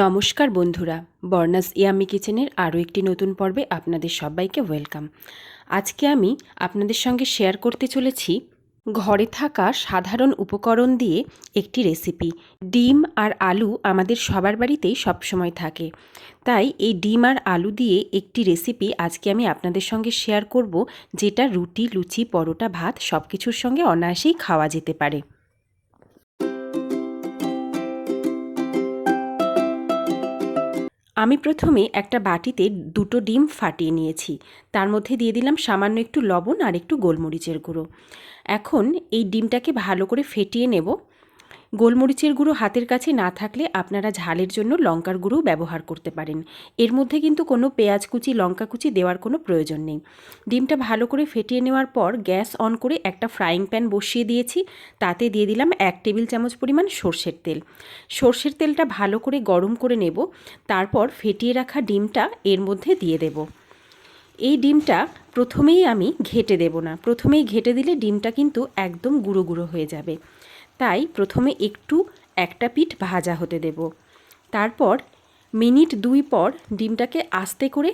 নমস্কার বন্ধুরা, বর্ণাস ইয়ামি কিচেনের আরও একটি নতুন পর্বে আপনাদের সবাইকে ওয়েলকাম। আজকে আমি আপনাদের সঙ্গে শেয়ার করতে চলেছি ঘরে থাকা সাধারণ উপকরণ দিয়ে একটি রেসিপি। ডিম আর আলু আমাদের সবার বাড়িতেই সবসময় থাকে। তাই এই ডিম আর আলু দিয়ে একটি রেসিপি আজকে আমি আপনাদের সঙ্গে শেয়ার করব, যেটা রুটি, লুচি, পরোটা, ভাত সব কিছুর সঙ্গে অনায়াসেই খাওয়া যেতে পারে। আমি প্রথমে একটা বাটিতে দুটো ডিম ফাটিয়ে নিয়েছি। তার মধ্যে দিয়ে দিলাম সামান্য একটু লবণ আর একটু গোলমরিচের গুঁড়ো। এখন এই ডিমটাকে ভালো করে ফেটিয়ে নেব। গোলমরিচের গুঁড়ো হাতের কাছে না থাকলে আপনারা ঝালের জন্য লঙ্কার গুঁড়ো ব্যবহার করতে পারেন। এর মধ্যে কিন্তু কোনো পেঁয়াজ কুচি, লঙ্কা কুচি দেওয়ার কোনো প্রয়োজন নেই। ডিমটা ভালো করে ফেটিয়ে নেওয়ার পর গ্যাস অন করে একটা ফ্রাইং প্যান বসিয়ে দিয়েছি। তাতে দিয়ে দিলাম এক টেবিল চামচ পরিমাণ সর্ষের তেল। সর্ষের তেলটা ভালো করে গরম করে নেব। তারপর ফেটিয়ে রাখা ডিমটা এর মধ্যে দিয়ে দেব। এই ডিমটা প্রথমেই আমি ঘেটে দেব না। প্রথমেই ঘেটে দিলে ডিমটা কিন্তু একদম গুঁড়ো গুঁড়ো হয়ে যাবে। তাই প্রথমে একটু একটা পিঠ ভাজা হতে দেব। তারপর মিনিট দুই পর ডিমটাকে আস্তে করে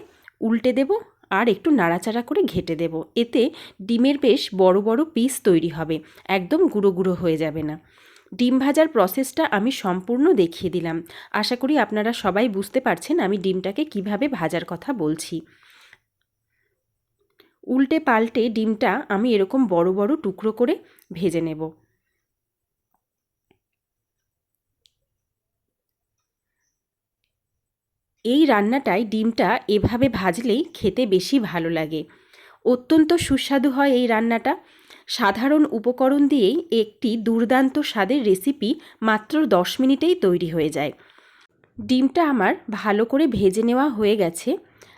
উল্টে দেব আর একটু নাড়াচাড়া করে ঘেটে দেব। এতে ডিমের বেশ বড় বড় পিস তৈরি হবে, একদম গুঁড়ো গুঁড়ো হয়ে যাবে না। ডিম ভাজার প্রসেসটা আমি সম্পূর্ণ দেখিয়ে দিলাম। আশা করি আপনারা সবাই বুঝতে পারছেন আমি ডিমটাকে কীভাবে ভাজার কথা বলছি। উল্টে পাল্টে ডিমটা আমি এরকম বড় বড় টুকরো করে ভেজে নেব। এই রান্নাটায় ডিমটা এভাবে ভাজলেই খেতে বেশি ভালো লাগে। অত্যন্ত সুস্বাদু হয় এই রান্নাটা। সাধারণ উপকরণ দিয়েই একটি দুর্দান্ত স্বাদের রেসিপি মাত্র দশ মিনিটেই তৈরি হয়ে যায়। ডিমটা আমার ভালো করে ভেজে নেওয়া হয়ে গেছে।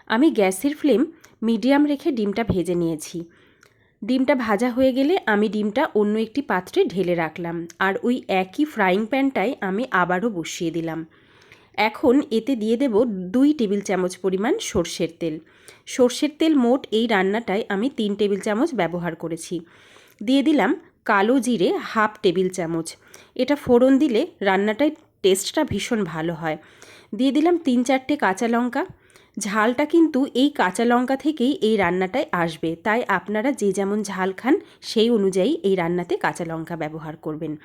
আমি গ্যাসের ফ্লেম মিডিয়াম রেখে ডিমটা ভেজে নিয়েছি। ডিমটা ভাজা হয়ে গেলে আমি ডিমটা অন্য একটি পাত্রে ঢেলে রাখলাম। আর ওই একই ফ্রাইং প্যানটায় আমি আবারও বসিয়ে দিলাম। এখন এতে দিয়ে দেব দুই টেবিল চামচ পরিমাণ সর্ষের তেল। সর্ষের তেল মোট এই রান্নাটায় আমি তিন টেবিল চামচ ব্যবহার করেছি। দিয়ে দিলাম কালো জিরে হাফ টেবিল চামচ। এটা ফোড়ন দিলে রান্নাটায় টেস্টটা ভীষণ ভালো হয়। দিয়ে দিলাম তিন চারটে কাঁচা লঙ্কা ঝালটা কিন্তু এই কাঁচা লঙ্কা থেকেই এই রান্নাটায় আসবে। তাই আপনারা যে যেমন ঝাল খান, সেই অনুযায়ী এই রান্নাতে কাঁচা লঙ্কা ব্যবহার করবেন।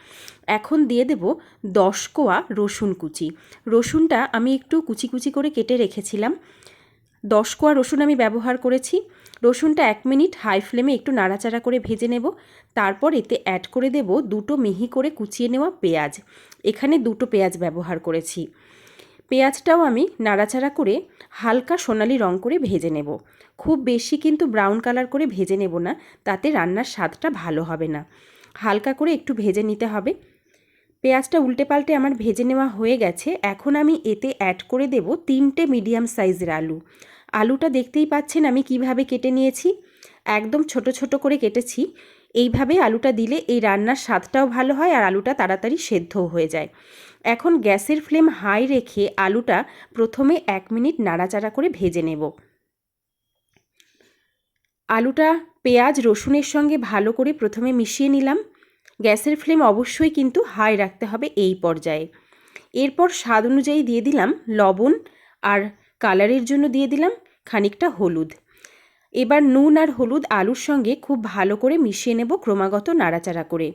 এখন দিয়ে দেব দশ কোয়া রসুন কুচি। রসুনটা আমি একটু কুচি কুচি করে কেটে রেখেছিলাম। দশ কোয়া রসুন আমি ব্যবহার করেছি। রসুনটা এক মিনিট হাই ফ্লেমে একটু নাড়াচাড়া করে ভেজে নেব। তারপর এতে অ্যাড করে দেব দুটো মিহি করে কুচিয়ে নেওয়া পেঁয়াজ। এখানে দুটো পেঁয়াজ ব্যবহার করেছি। পেঁয়াজটাও আমি নাড়াচাড়া করে হালকা সোনালি রং করে ভেজে নেব। খুব বেশি কিন্তু ব্রাউন কালার করে ভেজে নেব না, তাতে রান্নার স্বাদটা ভালো হবে না। হালকা করে একটু ভেজে নিতে হবে। পেঁয়াজটা উল্টে পাল্টে আমার ভেজে নেওয়া হয়ে গেছে। এখন আমি এতে অ্যাড করে দেব তিনটে মিডিয়াম সাইজের আলু। আলুটা দেখতেই পাচ্ছেন আমি কীভাবে কেটে নিয়েছি। একদম ছোট ছোট করে কেটেছি। এইভাবে আলুটা দিলে এই রান্নার স্বাদটাও ভালো হয় আর আলুটা তাড়াতাড়ি সেদ্ধও হয়ে যায়। এখন গ্যাসের ফ্লেম হাই রেখে আলুটা প্রথমে এক মিনিট নাড়াচাড়া করে ভেজে নেব। আলুটা পেঁয়াজ, রসুনের সঙ্গে ভালো করে প্রথমে মিশিয়ে নিলাম। গ্যাসের ফ্লেম অবশ্যই কিন্তু হাই রাখতে হবে এই পর্যায়ে। এরপর স্বাদ অনুযায়ী দিয়ে দিলাম লবণ আর কালারের জন্য দিয়ে দিলাম খানিকটা হলুদ। এবার নুন আর হলুদ আলুর সঙ্গে খুব ভালো করে মিশিয়ে নেব ক্রমাগত নাড়াচাড়া করে।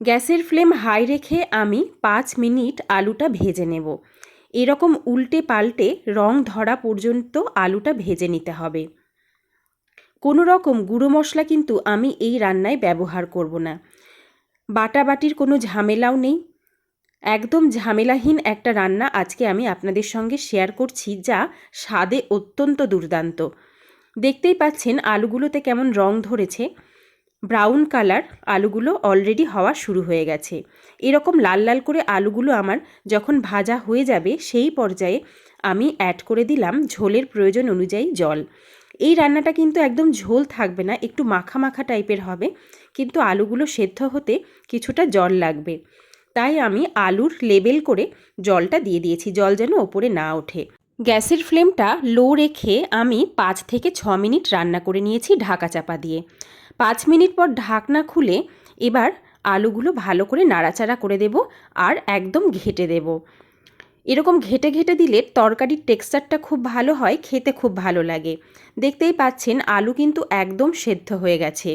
গ্যাসের ফ্লেম হাই রেখে আমি পাঁচ মিনিট আলুটা ভেজে নেব। এরকম উল্টে পাল্টে রং ধরা পর্যন্ত আলুটা ভেজে নিতে হবে। কোনো রকম গুঁড়ো মশলা কিন্তু আমি এই রান্নায় ব্যবহার করব না। বাটাবাটির কোনো ঝামেলাও নেই। একদম ঝামেলাহীন একটা রান্না আজকে আমি আপনাদের সঙ্গে শেয়ার করছি যা স্বাদে অত্যন্ত দুর্দান্ত। দেখতেই পাচ্ছেন আলুগুলোতে কেমন রং ধরেছে। ব্রাউন কালার আলুগুলো অলরেডি হওয়া শুরু হয়ে গেছে। এরকম লাল লাল করে আলুগুলো আমার যখন ভাজা হয়ে যাবে সেই পর্যায়ে আমি অ্যাড করে দিলাম ঝোলের প্রয়োজন অনুযায়ী জল। এই রান্নাটা কিন্তু একদম ঝোল থাকবে না, একটু মাখা মাখা টাইপের হবে, কিন্তু আলুগুলো সেদ্ধ হতে কিছুটা জল লাগবে। তাই আমি আলুর লেবেল করে জলটা দিয়ে দিয়েছি, জল যেন ওপরে না ওঠে। গ্যাসের ফ্লেমটা লো রেখে আমি পাঁচ থেকে ছ মিনিট রান্না করে নিয়েছি ঢাকা চাপা দিয়ে। পাঁচ মিনিট পর ঢাকনা খুলে এবার আলুগুলো ভালো করে নাড়াচাড়া করে দেব আর একদম ঘেটে দেব। এরকম ঘেটে ঘেটে দিলে তরকারির টেক্সচারটা খুব ভালো হয়, খেতে খুব ভালো লাগে। দেখতেই পাচ্ছেন আলু কিন্তু একদম সেদ্ধ হয়ে গেছে।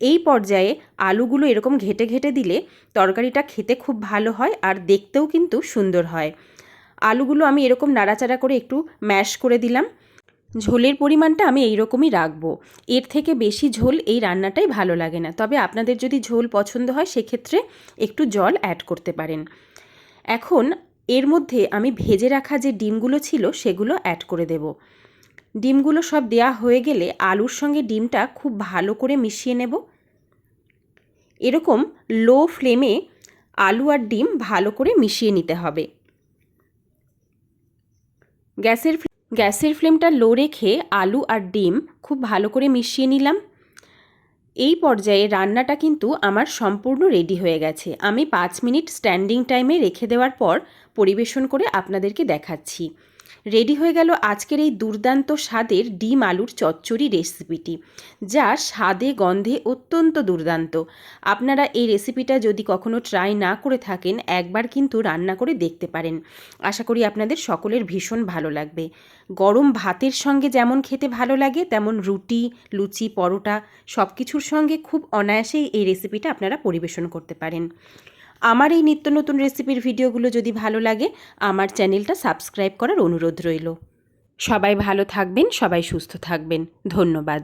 এই পর্যায়ে আলুগুলো এরকম ঘেটে ঘেটে দিলে তরকারিটা খেতে খুব ভালো হয় আর দেখতেও কিন্তু সুন্দর হয়। আলুগুলো আমি এরকম নাড়াচাড়া করে একটু ম্যাশ করে দিলাম। ঝোলের পরিমাণটা আমি এই রকমই রাখব। এর থেকে বেশি ঝোল এই রান্নাটাই ভালো লাগে না। তবে আপনাদের যদি ঝোল পছন্দ হয়, সেক্ষেত্রে একটু জল অ্যাড করতে পারেন। এখন এর মধ্যে আমি ভেজে রাখা যে ডিমগুলো ছিল, সেগুলো অ্যাড করে দেব। ডিমগুলো সব দেয়া হয়ে গেলে আলুর সঙ্গে ডিমটা খুব ভালো করে মিশিয়ে নেব। এরকম লো ফ্লেমে আলু আর ডিম ভালো করে মিশিয়ে নিতে হবে। গ্যাসের গ্যাসের ফ্লেমটা লো রেখে আলু আর ডিম খুব ভালো করে মিশিয়ে নিলাম। এই পর্যায়ে রান্নাটা কিন্তু আমার সম্পূর্ণ রেডি হয়ে গেছে। আমি পাঁচ মিনিট স্ট্যান্ডিং টাইমে রেখে দেওয়ার পর পরিবেশন করে আপনাদেরকে দেখাচ্ছি। রেডি হয়ে গেল আজকের এই দুর্দান্ত স্বাদের ডিম আলুর চচ্চড়ি রেসিপিটি, যা স্বাদে, গন্ধে অত্যন্ত দুর্দান্ত। আপনারা এই রেসিপিটা যদি কখনো ট্রাই না করে থাকেন, একবার কিন্তু রান্না করে দেখতে পারেন। আশা করি আপনাদের সকলের ভীষণ ভালো লাগবে। গরম ভাতের সঙ্গে যেমন খেতে ভালো লাগে, তেমন রুটি, লুচি, পরোটা সব কিছুর সঙ্গে খুব অনায়াসেই এই রেসিপিটা আপনারা পরিবেশন করতে পারেন। আমার এই নিত্য নতুন রেসিপির ভিডিওগুলো যদি ভালো লাগে, আমার চ্যানেলটা সাবস্ক্রাইব করার অনুরোধ রইল। সবাই ভালো থাকবেন, সবাই সুস্থ থাকবেন। ধন্যবাদ।